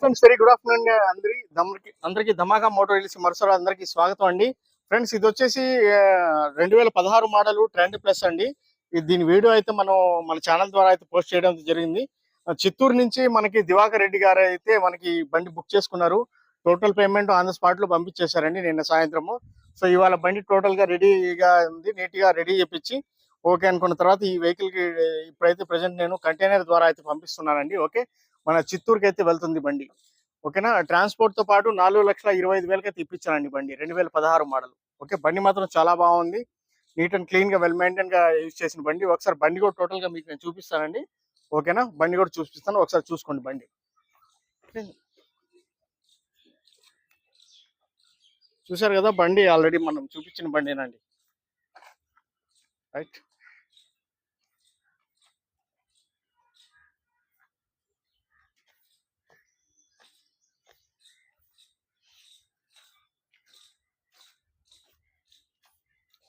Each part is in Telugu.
ఫ్రెండ్స్ వెరీ గుడ్ ఆఫ్టర్నూన్ అందరి అందరికి అందరికీ ధమాకా మోటార్ రిలీజ్ మరోసారి అందరికి స్వాగతం అండి. ఫ్రెండ్స్ ఇది వచ్చేసి రెండు వేల పదహారు మోడల్ ట్రెండ్ ప్లస్ అండి. దీని వీడియో అయితే మనం మన ఛానల్ ద్వారా అయితే పోస్ట్ చేయడం జరిగింది. చిత్తూరు నుంచి మనకి దివాకర్ రెడ్డి గారు అయితే మనకి బండి బుక్ చేసుకున్నారు. టోటల్ పేమెంట్ ఆన్ ద స్పాట్లో పంపించేశారండి నిన్న సాయంత్రము. సో ఇవాళ బండి టోటల్గా రెడీగా ఉంది నీట్గా రెడీ చేపించి ఓకే అనుకున్న తర్వాత ఈ వెహికల్కి ఇప్పుడైతే ప్రజెంట్ నేను కంటైనర్ ద్వారా అయితే పంపిస్తున్నానండి ఓకే? మన చిత్తూరుకి అయితే వెళ్తుంది బండి. ఓకేనా? ట్రాన్స్పోర్ట్తో పాటు నాలుగు లక్షల ఇరవై ఐదు వేలకి అయితే ఇప్పించానండి బండి. రెండు వేల పదహారు మోడల్. ఓకే? బండి మాత్రం చాలా బాగుంది. నీట్ అండ్ క్లీన్గా వెల్ మెయింటైన్గా యూజ్ చేసిన బండి. ఒకసారి బండి కూడా టోటల్గా మీకు నేను చూపిస్తానండి. ఓకేనా? బండి కూడా చూపిస్తాను. ఒకసారి చూసుకోండి బండి. చూసారు కదా? బండి ఆల్రెడీ మనం చూపించిన బండినండి. రైట్.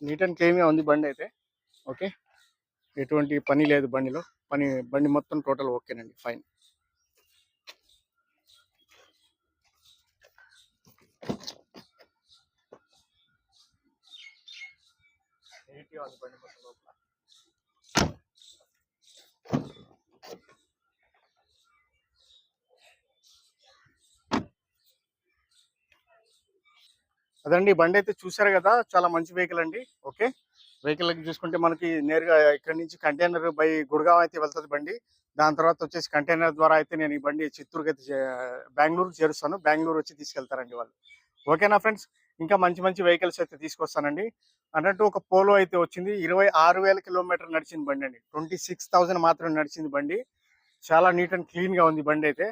నీట్ అండ్ క్లీన్గా ఉంది బండి అయితే. ఓకే? ఎటువంటి పని లేదు బండిలో. పని బండి మొత్తం టోటల్ ఓకేనండి. ఫైన్. నీట్గా ఉంది బండి మొత్తం లోపల. అదండి బండి అయితే చూసారు కదా చాలా మంచి వెహికల్ అండి. ఓకే? వెహికల్ చూసుకుంటే మనకి నేరుగా ఇక్కడ నుంచి కంటైనర్ బై గుడగావ్ అయితే వెళ్తుంది బండి. దాని తర్వాత వచ్చేసి కంటైనర్ ద్వారా అయితే నేను ఈ బండి చిత్తూరుకి అయితే బెంగళూరు చేరుస్తాను. బెంగళూరు వచ్చి తీసుకెళ్తారండి వాళ్ళు. ఓకేనా ఫ్రెండ్స్? ఇంకా మంచి మంచి వెహికల్స్ అయితే తీసుకొస్తానండి. అన్నట్టు ఒక పోలో అయితే వచ్చింది. ఇరవై ఆరు వేల కిలోమీటర్ నడిచింది బండి అండి. ట్వంటీ సిక్స్ థౌసండ్ మాత్రం నడిచింది బండి. చాలా నీట్ అండ్ క్లీన్గా ఉంది బండి అయితే.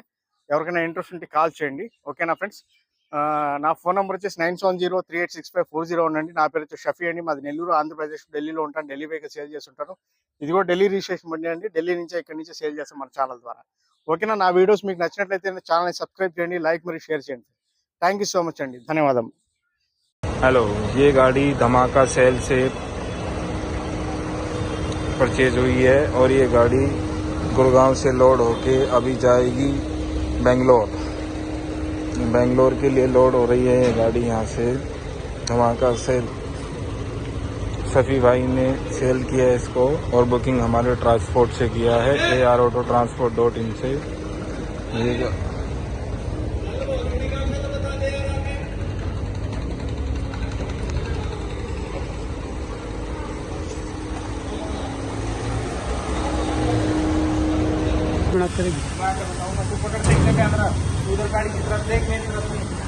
ఎవరికైనా ఇంట్రెస్ట్ ఉంటే కాల్ చేయండి. ఓకేనా ఫ్రెండ్స్? నా ఫోన్ నెంబర్ వచ్చేసి nine seven zero three eight six five four zero ఉండండి నా పేరు వచ్చి షఫీ అండి మాది నెల్లూరు ఆంధ్రప్రదేశ్ ఢిల్లీలో ఉంటాను ఢిల్లీ వెహికల్ సేల్ చేస్తుంటాను ఇది కూడా ఢిల్లీ రిజిస్ట్రేషన్ బండి అండి ఢిల్లీ నుంచి ఇక్కడ నుంచి సేల్ చేస్తాం మన ఛానల్ ద్వారా ఓకేనా నా వీడియోస్ మీకు నచ్చినట్లయితే ఛానల్ని సబ్స్క్రైబ్ చేయండి లైక్ మరియు షేర్ చేయండి థ్యాంక్ యూ సో మచ్ అండి ధన్యవాదం हेलो ये गाड़ी धमाका सेल से परचेज हुई है और ये गाड़ी गुड़गांव से लोड होके अभी जाएगी बेंगलोर बेंगलोर के लिए लोड हो रही है ये गाड़ी यहाँ से। धमाका सेल सफ़ी भाई ने सेल किया है इसको और बुकिंग हमारे ट्रांसपोर्ट से किया है A R auto transport dot in से। ये उधर गाड़ी की तरफ़ देख मेरी तरफ़ नहीं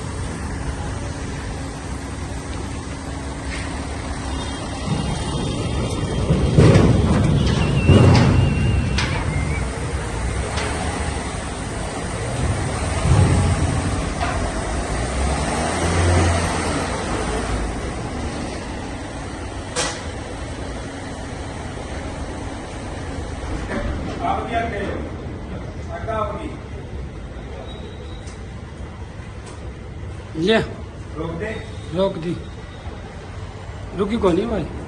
आप क्या करें अड्डा होगी લે. રોક દે રોક દી રૂકી કોની ભાઈ?